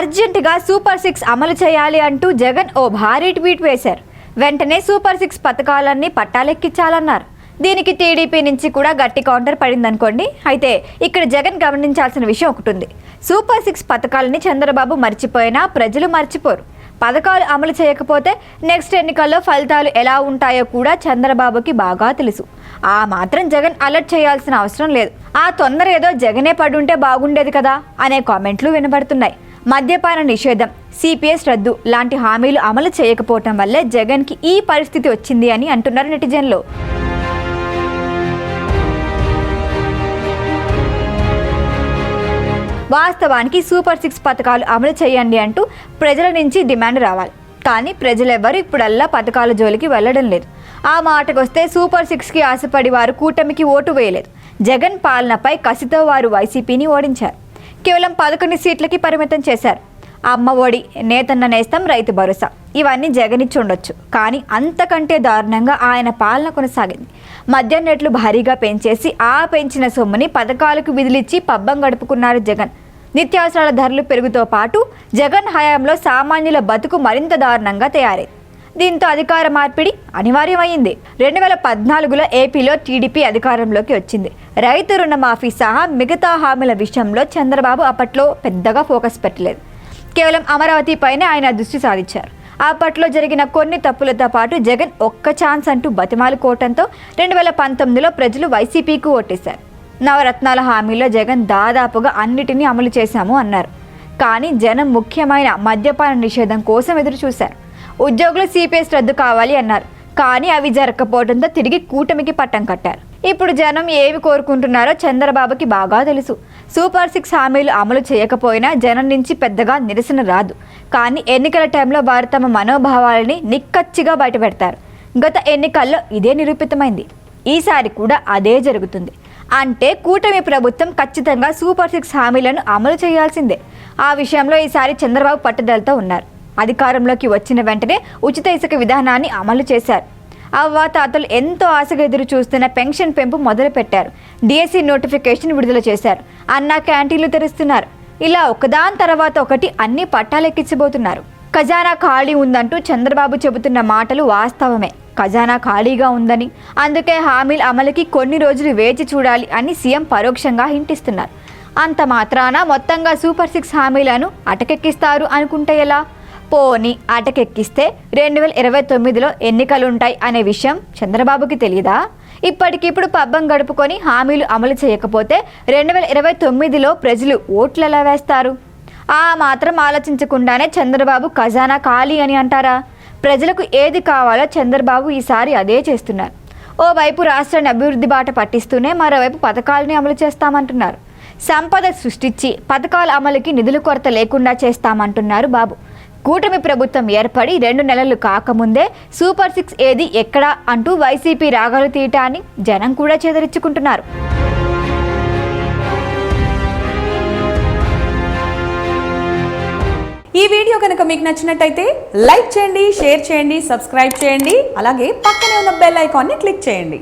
అర్జెంటుగా super six అమలు చేయాలి అంటూ జగన్ ఓ భారీ ట్వీట్ వేశారు. వెంటనే సూపర్ సిక్స్ పథకాలన్నీ పట్టాలెక్కించాలన్నారు. దీనికి టీడీపీ నుంచి కూడా గట్టి కౌంటర్ పడిందనుకోండి. అయితే ఇక్కడ జగన్ గమనించాల్సిన విషయం ఒకటి ఉంది సూపర్ సిక్స్ పథకాలని చంద్రబాబు మర్చిపోయినా ప్రజలు మర్చిపోరు. పథకాలు అమలు చేయకపోతే నెక్స్ట్ ఎన్నికల్లో ఫలితాలు ఎలా ఉంటాయో కూడా చంద్రబాబుకి బాగా తెలుసు. ఆ మాత్రం జగన్ అలర్ట్ చేయాల్సిన అవసరం లేదు. ఆ తొందర ఏదో జగనే పడుంటే బాగుండేది కదా అనే కామెంట్లు వినబడుతున్నాయి. మద్యపాన నిషేధం సిపిఎస్ రద్దు లాంటి హామీలు అమలు చేయకపోవటం వల్లే జగన్కి ఈ పరిస్థితి వచ్చింది అని అంటున్నారు నెటిజన్లు. వాస్తవానికి సూపర్ సిక్స్ పథకాలు అమలు చేయండి అంటూ ప్రజల నుంచి డిమాండ్ రావాలి. కానీ ప్రజలెవ్వరూ ఇప్పుడల్లా పథకాల జోలికి వెళ్ళడం లేదు. ఆ మాటకు వస్తే సూపర్ సిక్స్కి ఆశపడి వారు కూటమికి ఓటు వేయలేదు జగన్ పాలనపై కసితో వారు వైసీపీని ఓడించారు. కేవలం పదకొండు సీట్లకి పరిమితం చేశారు. అమ్మ ఒడి నేతన్న నేస్తం రైతు భరోసా. ఇవన్నీ జగనిచ్చి ఉండొచ్చు. కానీ అంతకంటే దారుణంగా ఆయన పాలన కొనసాగింది. మద్యం రేట్లు భారీగా పెంచేసి ఆ పెంచిన సొమ్ముని పథకాలకు విధులిచ్చి పబ్బం గడుపుకున్నారు జగన్. నిత్యావసరాల ధరలు పెరుగుతో పాటు జగన్ హయాంలో సామాన్యుల బతుకు మరింత దారుణంగా తయారైంది. దీంతో అధికార మార్పిడి అనివార్యమైంది. రెండు వేల పద్నాలుగులో ఏపీలో టీడీపీ అధికారంలోకి వచ్చింది. రైతు రుణమాఫీ సహా మిగతా హామీల విషయంలో చంద్రబాబు అప్పట్లో పెద్దగా ఫోకస్ పెట్టలేదు. కేవలం అమరావతి పైనే ఆయన దృష్టి సారించారు. అప్పట్లో జరిగిన కొన్ని తప్పులతో పాటు జగన్ ఒక్క ఛాన్స్ అంటూ బతిమాలుకోవటంతో రెండు వేల పంతొమ్మిదిలో ప్రజలు వైసీపీకి ఓటేశారు. నవరత్నాల హామీలో జగన్ దాదాపుగా అన్నిటినీ అమలు చేశాము అన్నారు. కానీ జనం ముఖ్యమైన మద్యపాన నిషేధం కోసం ఎదురు చూశారు ఉద్యోగులు సిపిఎస్ రద్దు కావాలి అన్నారు. కానీ అవి జరగకపోవడంతో తిరిగి కూటమికి పట్టం కట్టారు. ఇప్పుడు జనం ఏవి కోరుకుంటున్నారో చంద్రబాబుకి బాగా తెలుసు. సూపర్ సిక్స్ హామీలు అమలు చేయకపోయినా జనం నుంచి పెద్దగా నిరసన రాదు. కానీ ఎన్నికల టైంలో వారు తమ మనోభావాలని నిక్కచ్చిగా బయటపెడతారు. గత ఎన్నికల్లో ఇదే నిరూపితమైంది. ఈసారి కూడా అదే జరుగుతుంది. అంటే కూటమి ప్రభుత్వం ఖచ్చితంగా సూపర్ సిక్స్ హామీలను అమలు చేయాల్సిందే. ఆ విషయంలో ఈసారి చంద్రబాబు పట్టుదలతో ఉన్నారు. అధికారంలోకి వచ్చిన వెంటనే ఉచిత ఇసుక విధానాన్ని అమలు చేశారు. అవ్వాతాతలు ఎంతో ఆశగా ఎదురు చూస్తున్న పెన్షన్ పెంపు మొదలుపెట్టారు. డిఎస్సి నోటిఫికేషన్ విడుదల చేశారు. అన్న క్యాంటీన్లు తెరుస్తున్నారు. ఇలా ఒకదాని తర్వాత ఒకటి అన్ని పట్టాలెక్కించబోతున్నారు ఖజానా ఖాళీ ఉందంటూ చంద్రబాబు చెబుతున్న మాటలు వాస్తవమే. ఖజానా ఖాళీగా ఉందని అందుకే హామీల అమలుకి కొన్ని రోజులు వేచి చూడాలి అని సీఎం పరోక్షంగా హింటిస్తున్నారు. అంత మాత్రాన మొత్తంగా సూపర్ సిక్స్ హామీలను అటకెక్కిస్తారు అనుకుంటే ఎలా? పోని ఆటకెక్కిస్తే రెండు వేల ఇరవై తొమ్మిదిలో ఎన్నికలుంటాయి అనే విషయం చంద్రబాబుకి తెలియదా ఇప్పటికిప్పుడు పబ్బం గడుపుకొని హామీలు అమలు చేయకపోతే రెండు వేల ఇరవై తొమ్మిదిలో ప్రజలు ఓట్లు ఎలా వేస్తారు? ఆ మాత్రం ఆలోచించకుండానే చంద్రబాబు ఖజానా ఖాళీ అని అంటారా? ప్రజలకు ఏది కావాలో చంద్రబాబు ఈసారి అదే చేస్తున్నారు. ఓవైపు రాష్ట్రాన్ని అభివృద్ధి బాట పట్టిస్తూనే మరోవైపు పథకాలని అమలు చేస్తామంటున్నారు. సంపద సృష్టించి పథకాల అమలుకి నిధుల కొరత లేకుండా చేస్తామంటున్నారు బాబు. కూటమి ప్రభుత్వం ఏర్పడి రెండు నెలలు కాకముందే సూపర్ సిక్స్ ఏది ఎక్కడా అంటూ వైసీపీ రాగాలు తీయటాన్ని జనం కూడా చెదరించుకుంటున్నారు. ఈ వీడియో కనుక మీకు నచ్చినట్టయితే లైక్ చేయండి షేర్ చేయండి సబ్స్క్రైబ్ చేయండి అలాగే పక్కనే ఉన్న బెల్ ఐకాన్ని క్లిక్ చేయండి.